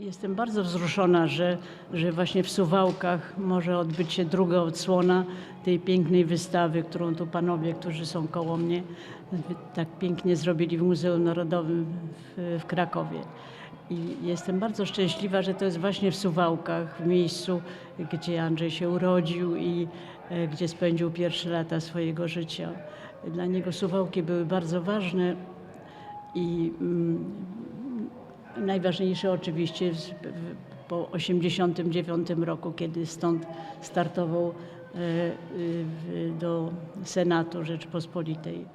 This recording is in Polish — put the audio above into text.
Jestem bardzo wzruszona, że, że właśnie w Suwałkach może odbyć się druga odsłona tej pięknej wystawy, którą tu panowie, którzy są koło mnie, tak pięknie zrobili w Muzeum Narodowym w, w Krakowie. I jestem bardzo szczęśliwa, że to jest właśnie w Suwałkach, w miejscu, gdzie Andrzej się urodził i e, gdzie spędził pierwsze lata swojego życia. Dla niego Suwałki były bardzo ważne i mm, Najważniejsze oczywiście po 1989 roku, kiedy stąd startował e, w- do Senatu Rzeczpospolitej.